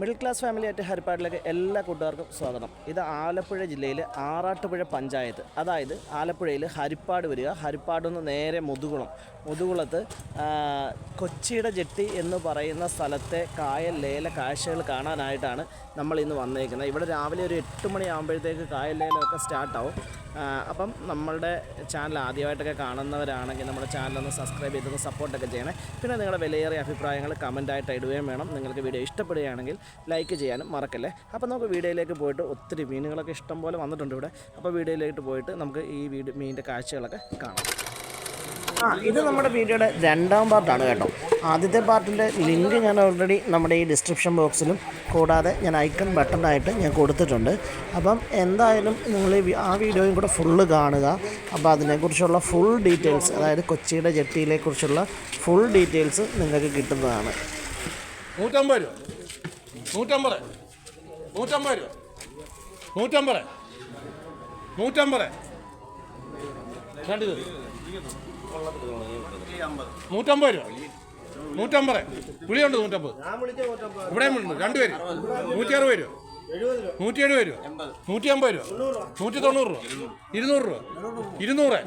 Middle class family ആയിട്ട് ഹരിപ്പാടിലേക്ക് എല്ലാ കൂട്ടുകാർക്കും സ്വാഗതം. ഇത് ആലപ്പുഴ ജില്ലയിലെ ആറാട്ടുപുഴ പഞ്ചായത്ത്. അതായത് ആലപ്പുഴയിൽ ഹരിപ്പാട് വരിക. ഹരിപ്പാട് നിന്ന് നേരെ മുതുകുളം. മുതുകുളത്ത് കൊച്ചിയുടെ ജെട്ടി എന്ന് പറയുന്ന സ്ഥലത്തെ കായൽ ലേല കാഴ്ചകൾ കാണാനായിട്ടാണ് നമ്മൾ ഇന്ന് വന്നേക്കുന്നത്. ഇവിടെ രാവിലെ ഒരു എട്ട് മണിയാകുമ്പോഴത്തേക്ക് കായൽ ലേലമൊക്കെ സ്റ്റാർട്ടാവും അപ്പം നമ്മളുടെ ചാനൽ ആദ്യമായിട്ടൊക്കെ കാണുന്നവരാണെങ്കിൽ നമ്മുടെ ചാനലൊന്ന് സബ്സ്ക്രൈബ് ചെയ്തൊന്ന് സപ്പോർട്ടൊക്കെ ചെയ്യണേ. പിന്നെ നിങ്ങളുടെ വിലയേറിയ അഭിപ്രായങ്ങൾ കമന്റായിട്ട് ഇടുകയും വേണം. നിങ്ങൾക്ക് വീഡിയോ ഇഷ്ടപ്പെടുകയാണെങ്കിൽ ലൈക്ക് ചെയ്യാനും മറക്കല്ലേ? അപ്പോൾ നമുക്ക് വീഡിയോയിലേക്ക് പോയിട്ട് ഒത്തിരി മീനുകളൊക്കെ ഇഷ്ടം പോലെ വന്നിട്ടുണ്ട് ഇവിടെ. അപ്പോൾ വീഡിയോയിലേക്ക് പോയിട്ട് നമുക്ക് ഈ വീഡിയോ മീനിന്റെ കാഴ്ചകളൊക്കെ കാണാം. ആ ഇത് നമ്മുടെ വീഡിയോയുടെ രണ്ടാം പാർട്ടാണ് കേട്ടോ. ആദ്യത്തെ പാർട്ടിന്റെ ലിങ്ക് ഞാൻ ഓൾറെഡി നമ്മുടെ ഈ ഡിസ്ക്രിപ്ഷൻ ബോക്സിലും കൂടാതെ ഞാൻ ഐക്കൺ ബട്ടണായിട്ട് ഞാൻ കൊടുത്തിട്ടുണ്ട്. അപ്പം എന്തായാലും നിങ്ങൾ ആ വീഡിയോയും കൂടെ ഫുള്ള് കാണുക. അപ്പോൾ അതിനെക്കുറിച്ചുള്ള ഫുൾ ഡീറ്റെയിൽസ് അതായത് കൊച്ചിയുടെ ജെട്ടിയിലെക്കുറിച്ചുള്ള ഫുൾ ഡീറ്റെയിൽസ് നിങ്ങൾക്ക് കിട്ടുന്നതാണ്. നൂറ്റമ്പത് രൂപ. നൂറ്റമ്പത്. നൂറ്റമ്പത് രൂപ. നൂറ്റമ്പത്. നൂറ്റമ്പത്. രണ്ടിത്. നൂറ്റമ്പത് രൂപ. നൂറ്റമ്പത്. പുളിയുണ്ട് നൂറ്റമ്പത്. ഇവിടെ ഉണ്ട് രണ്ടുപേര്. നൂറ്റി അറുപത് രൂപ. നൂറ്റി എഴുപത് രൂപ. നൂറ്റി അമ്പത് രൂപ. നൂറ്റി തൊണ്ണൂറ് രൂപ. ഇരുന്നൂറ് രൂപ. ഇരുന്നൂറ്.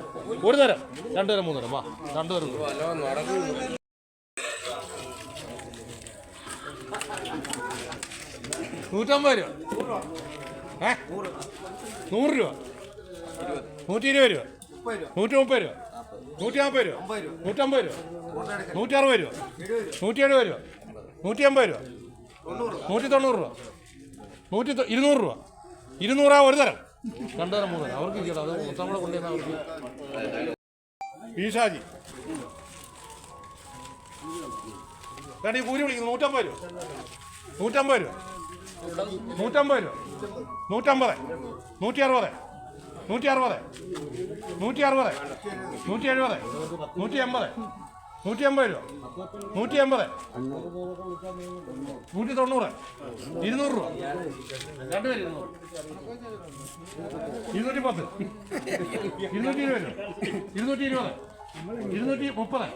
ഒരു തരം. രണ്ട് തരം മൂന്ന് തരം വാ. രണ്ട് തരം നൂറ്റമ്പത് രൂപ. ഏ? നൂറ് രൂപ. നൂറ്റി ഇരുപത് രൂപ. നൂറ്റി മുപ്പത് രൂപ. നൂറ്റി നാൽപ്പത് രൂപ. നൂറ്റമ്പത് രൂപ. നൂറ്റി അറുപത് രൂപ. നൂറ്റി എഴുപത് രൂപ. നൂറ്റി അമ്പത് രൂപ. നൂറ്റി തൊണ്ണൂറ് രൂപ. നൂറ്റി ഇരുന്നൂറ് രൂപ. ഇരുന്നൂറാ ഒരു തരം. രണ്ടു തരം മൂന്ന് തരം. അവർക്ക് ഇരിക്കട്ടെ. അത് മൊത്തം കൂടെ കൊണ്ടുവന്ന അവർക്ക് ഈശാജി. ഈ കൂലി വിളിക്കുന്നു നൂറ്റമ്പത് രൂപ. നൂറ്റമ്പത് രൂപ. നൂറ്റമ്പത് രൂപ. നൂറ്റമ്പത്. നൂറ്റി അറുപത് നൂറ്റി അറുപത് നൂറ്റി അറുപത് നൂറ്റി എഴുപത് നൂറ്റി എൺപത് നൂറ്റി അമ്പത് രൂപ. നൂറ്റി അമ്പത് നൂറ്റി തൊണ്ണൂറ് ഇരുന്നൂറ് രൂപ. ഇരുന്നൂറ്റി പത്ത് ഇരുന്നൂറ്റി ഇരുപത് രൂപ. ഇരുന്നൂറ്റി ഇരുപത് ഇരുന്നൂറ്റി മുപ്പത്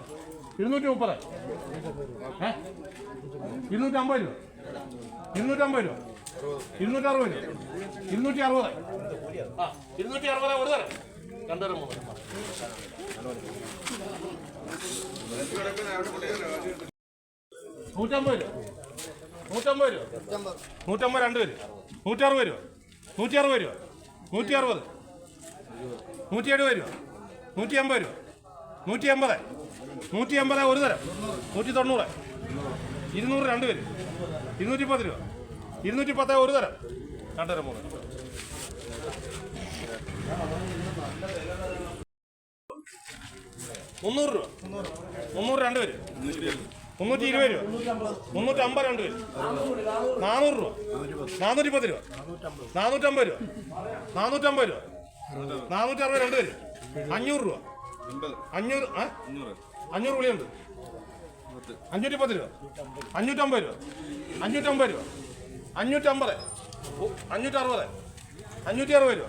ഇരുന്നൂറ്റി മുപ്പത് ഇരുന്നൂറ്റി അമ്പത് രൂപ. ഇരുന്നൂറ്റമ്പത് രൂപ. ഇരുന്നൂറ്ററുപത് രൂപ. ഇരുന്നൂറ്റി അറുപത് ആ ഇരുന്നൂറ്റി അറുപത് ഒരു തരം രണ്ടര മൂന്ന്. നൂറ്റമ്പത് രൂപ. നൂറ്റമ്പത് രൂപ. നൂറ്റമ്പത് രണ്ട് പേര്. നൂറ്ററുപത് രൂപ. നൂറ്റി അറുപത് രൂപ. നൂറ്റി അറുപത് നൂറ്റി എഴുപത് രൂപ. നൂറ്റി എൺപത് രൂപ. നൂറ്റി എൺപത് നൂറ്റി എൺപത് ഒരു തരം നൂറ്റി തൊണ്ണൂറ് ഇരുന്നൂറ് രണ്ട് പേര്. ഇരുന്നൂറ്റി പത്ത് രൂപ. ഇരുന്നൂറ്റി പത്ത് ഒരു തരം. രണ്ടര മൂന്ന്. മുന്നൂറ് രൂപ. മുന്നൂറ് രണ്ട് പേര്. മുന്നൂറ്റി ഇരുപത് രൂപ. മുന്നൂറ്റി അമ്പത് രണ്ട് പേര്. നാനൂറ് രൂപ. നാനൂറ്റി പത്ത് രൂപ. നാനൂറ്റമ്പത് രൂപ. നാനൂറ്റമ്പത് രൂപ. നാനൂറ്റി അറുപത് രണ്ട് പേര്. അഞ്ഞൂറ് രൂപ. അഞ്ഞൂറ്? അഞ്ഞൂറ് വിളിയുണ്ട് അഞ്ഞൂറ്റി പത്ത്. രൂപ. അഞ്ഞൂറ്റമ്പത് രൂപ. അഞ്ഞൂറ്റമ്പത് രൂപ. അഞ്ഞൂറ്റമ്പത്. അഞ്ഞൂറ്ററുപത്. അഞ്ഞൂറ്റി അറുപത് രൂപ.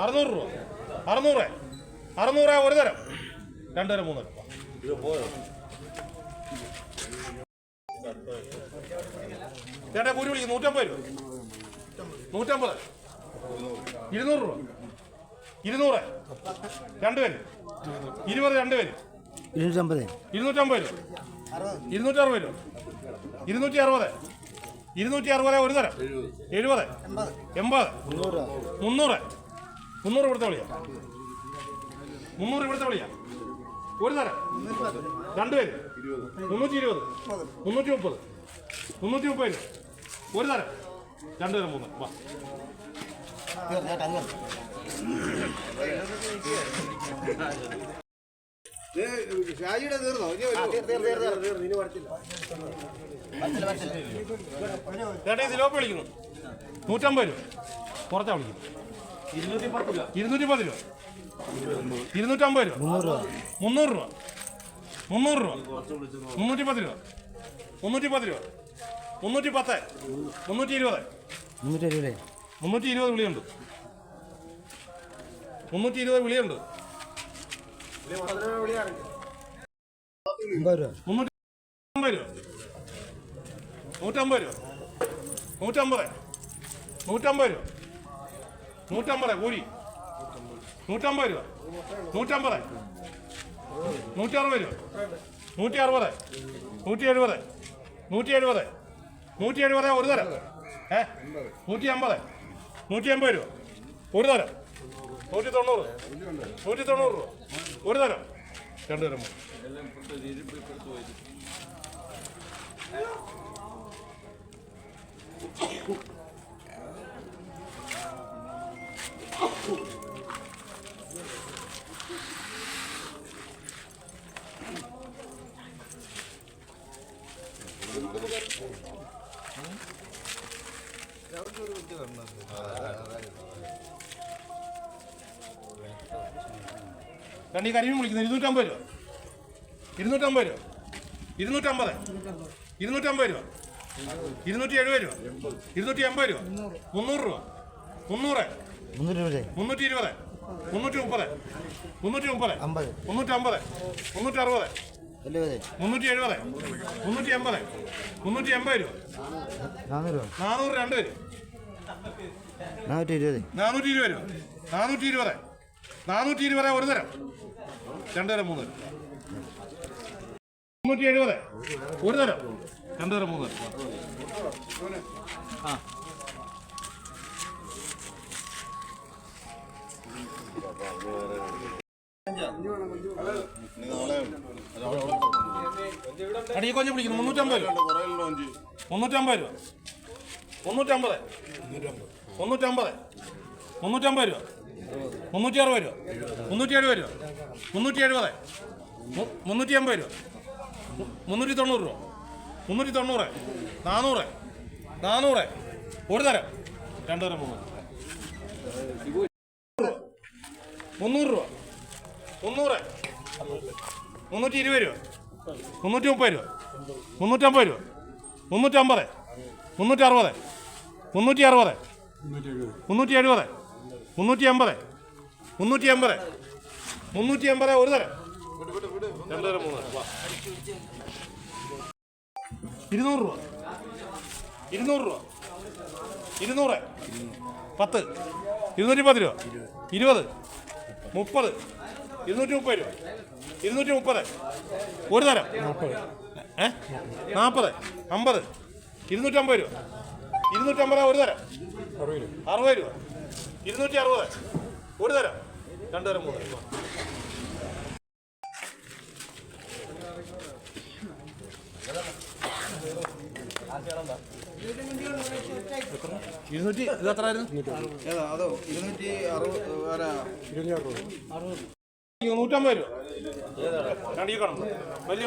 അറുന്നൂറ് രൂപ. അറുന്നൂറ്. അറുന്നൂറ് ഒരു തരം. രണ്ട് തരം മൂന്ന് തരം. ചേട്ടാ കൂലി വിളിക്കും. നൂറ്റമ്പത് രൂപ. നൂറ്റമ്പത്. ഇരുന്നൂറ് രൂപ. ഇരുന്നൂറ്. രണ്ട് പേര്. ഇരുപത് രണ്ട് പേര്. ഇരുന്നൂറ്റമ്പത്. ഇരുന്നൂറ്റമ്പത് രൂപ. ഇരുന്നൂറ്ററുപത് രൂപ. ഇരുന്നൂറ്റി അറുപത് ഇരുന്നൂറ്റി അറുപത് ഒരു തരം. എഴുപത്. എൺപത്. മുന്നൂറ്. മുന്നൂറ് ഇവിടുത്തെ വിളിയാ. മുന്നൂറ് ഇവിടുത്തെ വിളിയാ. ഒരു തരം. രണ്ട് പേര്. മുന്നൂറ്റി ഇരുപത് മുന്നൂറ്റി മുപ്പത് മുന്നൂറ്റി മുപ്പത് ഒരു തരം. രണ്ട് തരം മൂന്ന്. വാ. ഷാജിയുടെ തീർന്നോ? ചേട്ടാ സിലോപ്പ് വിളിക്കുന്നു. നൂറ്റമ്പത് രൂപ. കുറച്ചാ വിളിക്കുന്നു ഇരുന്നൂറ്റി പത്ത് രൂപ. ഇരുന്നൂറ്റമ്പത് രൂപ. മുന്നൂറ് രൂപ. മുന്നൂറ് രൂപ. മുന്നൂറ്റി പത്ത് രൂപ. മുന്നൂറ്റി പത്ത് രൂപ. മുന്നൂറ്റി പത്ത് മുന്നൂറ്റി ഇരുപത് മുന്നൂറ്റി ഇരുപത് മുന്നൂറ്റി ഇരുപത് വിളിയുണ്ട്. മുന്നൂറ്റി ഇരുപത് വിളിയുണ്ട്. അമ്പത് രൂപ. നൂറ്റമ്പത് രൂപ. നൂറ്റമ്പത് നൂറ്റമ്പത് രൂപ. രൂപ. നൂറ്റി അറുപത് നൂറ്റി അറുപത് നൂറ്റി എഴുപത് നൂറ്റി എഴുപത് നൂറ്റി എഴുപത് ഒരു തരം. ഏ? നൂറ്റി അമ്പത് നൂറ്റി അമ്പത് രൂപ. ഒരു തരം. നൂറ്റി തൊണ്ണൂറ് നൂറ്റി തൊണ്ണൂറ് രൂപ ഒരു തരം. രണ്ട് തരം. മതി. രണ്ട് ഈ കരിമീൻ വിളിക്കുന്നത് ഇരുന്നൂറ്റമ്പത് രൂപ. ഇരുന്നൂറ്റമ്പത് രൂപ. ഇരുന്നൂറ്റമ്പത്. ഇരുന്നൂറ്റമ്പത് രൂപ. ഇരുന്നൂറ്റി എഴുപത് രൂപ. ഇരുന്നൂറ്റി എൺപത് രൂപ. മുന്നൂറ് രൂപ. മുന്നൂറ്. മുന്നൂറ്റി ഇരുപത് മുന്നൂറ്റി മുപ്പത് മുന്നൂറ്റി മുപ്പത് മുന്നൂറ്റമ്പത്. മുന്നൂറ്റി അറുപത് മുന്നൂറ്റി എഴുപത് മുന്നൂറ്റി എൺപത് മുന്നൂറ്റി എൺപത് രൂപ. നാനൂറ് രണ്ട് പേര്. നാനൂറ്റി ഇരുപത് നാനൂറ്റി ഇരുപത് രൂപ. നാനൂറ്റി ഇരുപത് നാനൂറ്റി ഇരുപത് ഒരു തരം. രണ്ട് തരം മൂന്ന് മുന്നൂറ്റി എഴുപത് ഒരു തരം. രണ്ട് തരം മൂന്ന് ആ. അടി കൊഞ്ച് പിടിക്കുന്നു. മുന്നൂറ്റമ്പത് മുന്നൂറ്റമ്പത് രൂപ. മുന്നൂറ്റമ്പത്. മുന്നൂറ്റമ്പത്. മുന്നൂറ്റമ്പത് രൂപ. മുന്നൂറ്റി അറുപത് രൂപ. മുന്നൂറ്റി എഴുപത് രൂപ. മുന്നൂറ്റി എഴുപത് മുന്നൂറ്റി അമ്പത് രൂപ. മുന്നൂറ്റി തൊണ്ണൂറ് രൂപ. മുന്നൂറ്റി തൊണ്ണൂറ് നാനൂറ്. നാനൂറ്. ഒരു തരം. രണ്ട് തരം മൂന്ന് മുന്നൂറ് രൂപ. മുന്നൂറ്. മുന്നൂറ്റി ഇരുപത് രൂപ. മുന്നൂറ്റി മുപ്പത് രൂപ. മുന്നൂറ്റമ്പത് രൂപ. മുന്നൂറ്റമ്പത്. മുന്നൂറ്റി അറുപത് മുന്നൂറ്റി അറുപത് മുന്നൂറ്റി എഴുപത് മുന്നൂറ്റി അമ്പത് മുന്നൂറ്റി അമ്പത് മുന്നൂറ്റി അമ്പത് ഒരു തരം. ഇരുന്നൂറ് രൂപ. ഇരുന്നൂറ് രൂപ. ഇരുന്നൂറ്. പത്ത്. ഇരുന്നൂറ്റി പത്ത് രൂപ. ഇരുപത്. മുപ്പത്. ഇരുന്നൂറ്റി മുപ്പത് രൂപ. ഇരുന്നൂറ്റി മുപ്പത് ഒരു തരം. ഏ? നാൽപ്പത് അമ്പത്. ഇരുന്നൂറ്റമ്പത് രൂപ. ഇരുന്നൂറ്റമ്പത് ഒരു തരം. അറുപത് രൂപ. ഇരുന്നൂറ്റി അറുപത് ഒരു തരം. രണ്ടു തരം മൂന്ന്. തരം ഇരുന്നൂറ്റി ഇത് എത്രയായിരുന്നു? ഏതാ അതോ ഇരുന്നൂറ്റി അറുപത് വരാ നൂറ്റമ്പത് രൂപ. വലിയ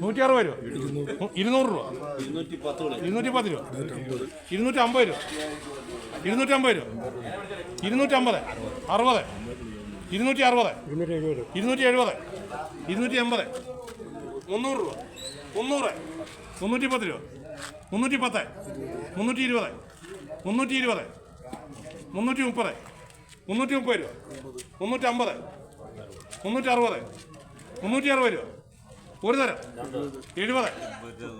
നൂറ്റി അറുപത് രൂപ. ഇരുന്നൂറ് രൂപ. ഇരുന്നൂറ്റി പത്ത് രൂപ. ഇരുന്നൂറ്റി അമ്പത് രൂപ. ഇരുന്നൂറ്റമ്പത് രൂപ. ഇരുന്നൂറ്റമ്പത്. അറുപത്. ഇരുന്നൂറ്റി അറുപത് ഇരുന്നൂറ്റി എഴുപത് ഇരുന്നൂറ്റി എൺപത് മുന്നൂറ് രൂപ. മുന്നൂറ്. മുന്നൂറ്റി പത്ത് രൂപ. മുന്നൂറ്റി പത്ത് മുന്നൂറ്റി ഇരുപത് മുന്നൂറ്റി ഇരുപത് മുന്നൂറ്റി മുപ്പത് മുന്നൂറ്റി മുപ്പത് രൂപ. മുന്നൂറ്റി അമ്പത് മുന്നൂറ്റി അറുപത് മുന്നൂറ്റി അറുപത് രൂപ. ഒരു തരം. എഴുപത്.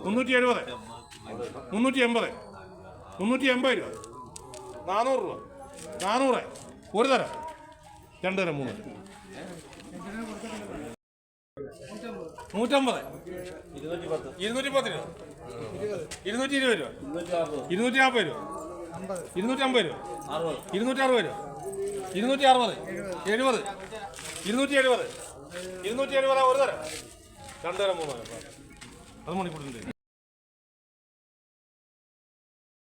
മുന്നൂറ്റി എഴുപത് മുന്നൂറ്റി എൺപത് മുന്നൂറ്റി എൺപത് രൂപ. നാനൂറ് രൂപ. നാനൂറ്. ഒരു തരം. രണ്ട് തരം മൂന്ന് നൂറ്റമ്പത്. ഇരുന്നൂറ്റി പത്ത് രൂപ. ഇരുന്നൂറ്റി ഇരുപത് രൂപ. ഇരുന്നൂറ്റി നാൽപ്പത് രൂപ. ഇരുന്നൂറ്റി അമ്പത് രൂപ ഇരുന്നൂറ്റി അറുപത് രൂപ ഇരുന്നൂറ്റി അറുപത് എഴുപത് ഇരുന്നൂറ്റി എഴുപത് ഇരുന്നൂറ്റി എഴുപത് ഒരു തരം. രണ്ടു തരം മൂന്ന് തരം അത് മണിക്കൂറിന്റെ